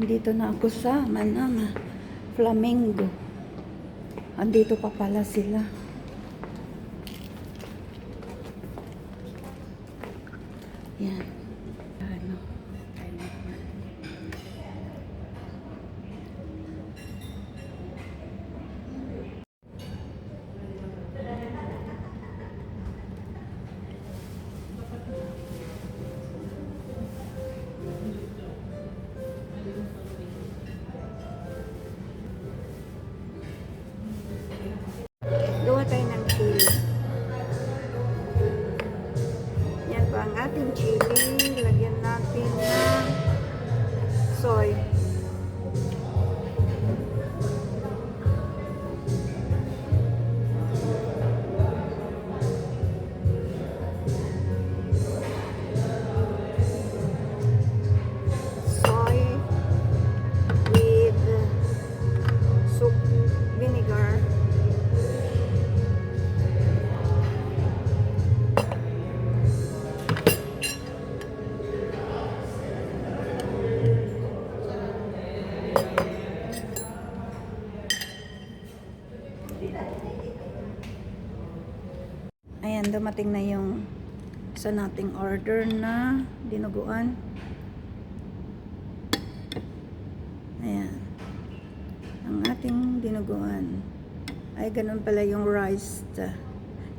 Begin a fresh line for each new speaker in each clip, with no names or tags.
Dito na ako sa Manama, Flamingo. Andito pa pala sila. Yan. Ang ating chili. Lagyan natin ng soy. Ayan, dumating na yung sa nating order na dinuguan. Ayan. Ang ating dinuguan. Ay, ganun pala yung rice.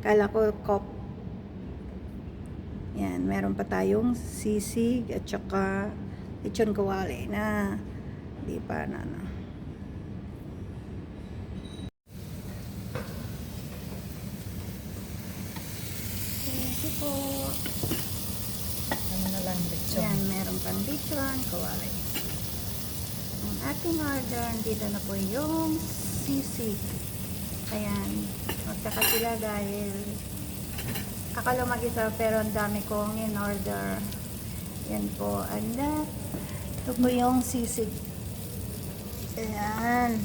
Kala ko cup. Yan, meron pa tayong sisig at saka lechon kawali na di pa na na. Thank you po.
Ano na lang, lechon.
Yan, lechon kawali. Ang ating order, dito na po yung sisig. Ayan, magtaka sila dahil ako lang mag-isa pero ang dami kong in order. Yan po, and that, ito po yung sisig. Ayan.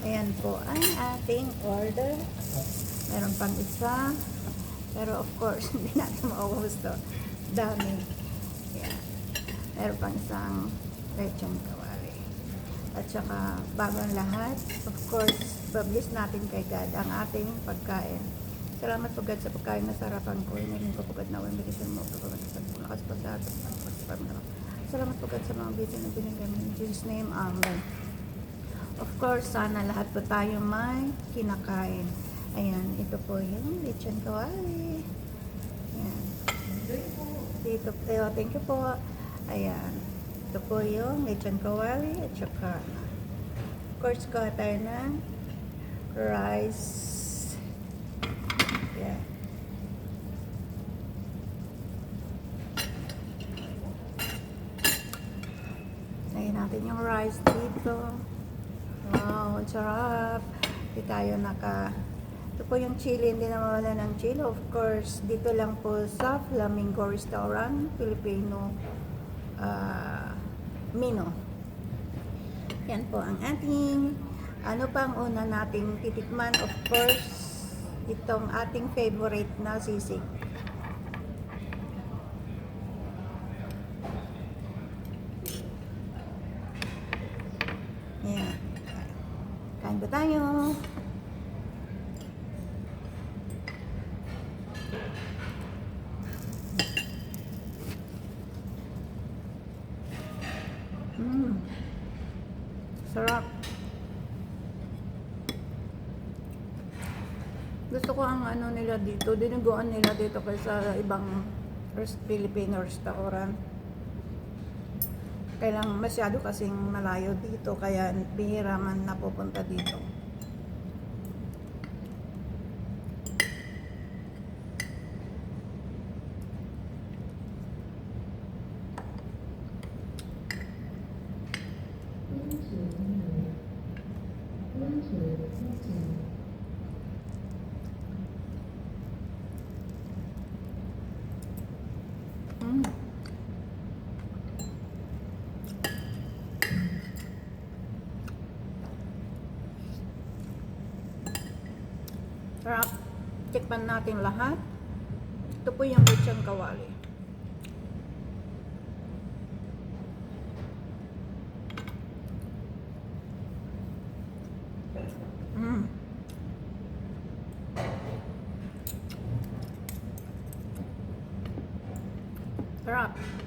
Ayan po ang ating order. Meron pang isa. Pero of course, hindi natin mauubos to. Dami. Ayan. Meron pang isang lechon kawali. At saka, bago ang lahat, of course, publish natin kay God ang ating pagkain. Salamat po God sa pagkain na sarapan ko. Inaling ko po God na bigyan mo. Kapag sa lakas pa sa atin. Salamat po God sa mga bigyan na binigay mo. In Jesus' name, Amen. Of course, sana lahat po tayo may kinakain. Ayan, ito po yung lechon kawali. Ayan. Dito, eh, thank you po. Ayan. Ito po yung lechon kawali at saka of course, kuha tayo ng rice. Ayan. Lagyan natin yung rice dito. Wow, ang sarap. Hindi tayo naka... Po yung chili, hindi na mawala ng chili. Of course, dito lang po sa Flamingo Restaurant, Filipino ah, Mino. Yan po ang ating, ano pang una nating titikman? Of course, itong ating favorite na sisig. Yan. Kain ba tayo? Mm. Sarap. Gusto ko ang ano nila dito, dinuguan nila dito kaysa ibang Filipino restaurant. Kailang masyado kasing malayo dito, kaya bihira man napupunta dito. Mm. Sarap. Tikman natin lahat. Ito po yung lechon kawali. Mmm. Sarap.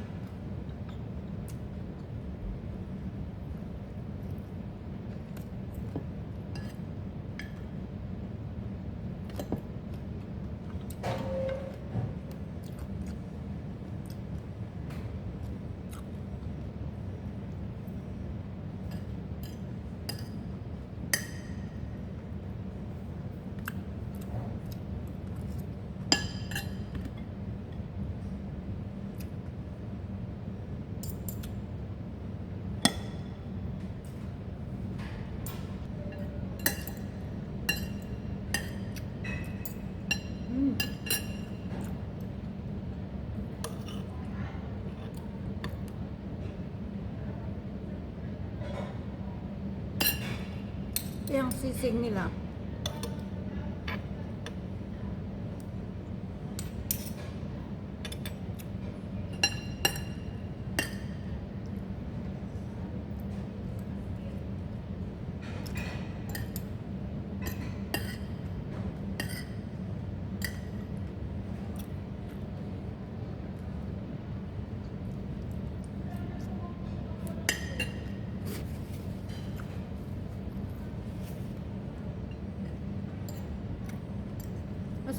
Yung sisig nila.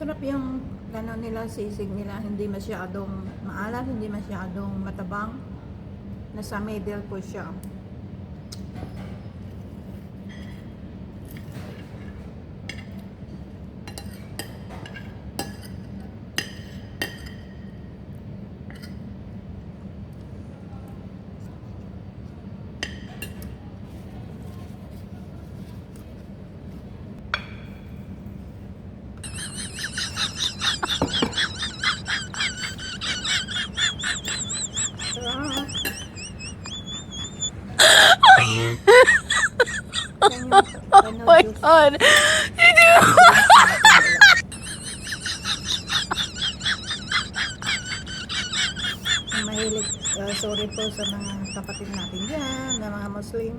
Masarap yung ano nila, sisig nila. Hindi masyadong maalat, hindi masyadong matabang. Nasa middle po siya. Sarap.
Oh my god.
Mahilig, uh, sorry po sa mga kapatid natin dyan, na mga Muslim.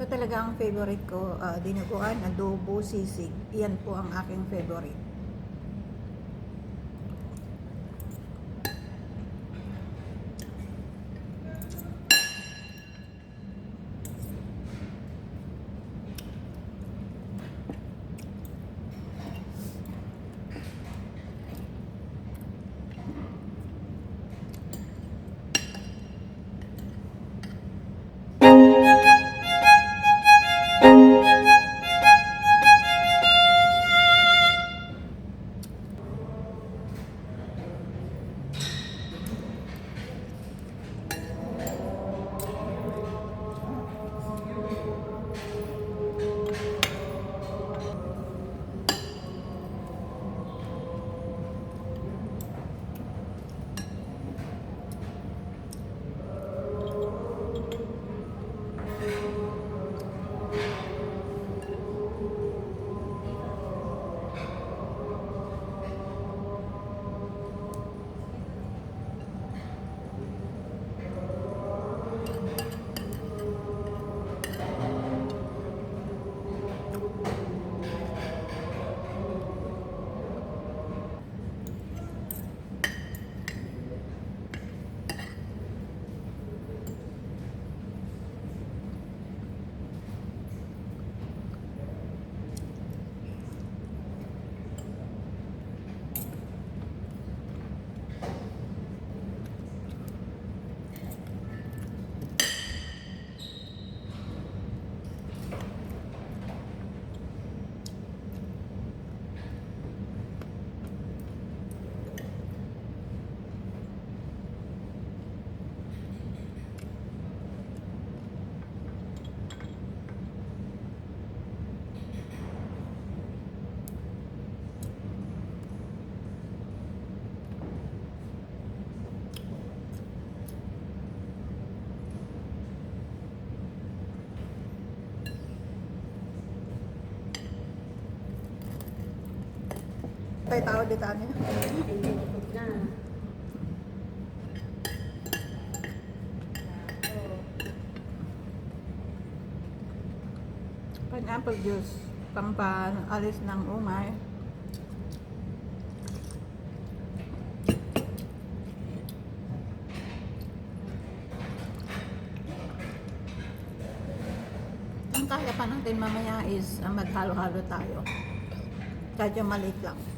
Ito talaga ang favorite ko, uh, dinuguan, adobo, sisig. Yan po ang aking favorite. Tayo tao dito ano. Pineapple juice. Pampan alis ng umay. Ang kaya pa natin mamaya is uh, maghalo-halo tayo. Yung maliit lang.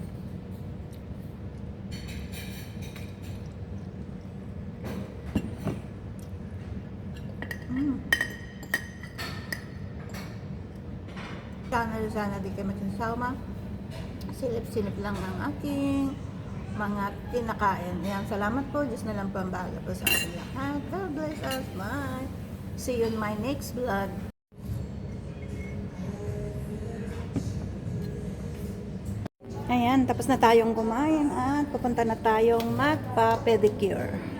Sana sana di kayo magsasama. Silip-silip lang ang aking mga kinakain. Yan, salamat po. Diyos na lang po ang bahala po sa ating lahat. God bless us. Bye. See you in my next vlog. Ayan, tapos na tayong kumain at pupunta na tayong magpa-pedicure.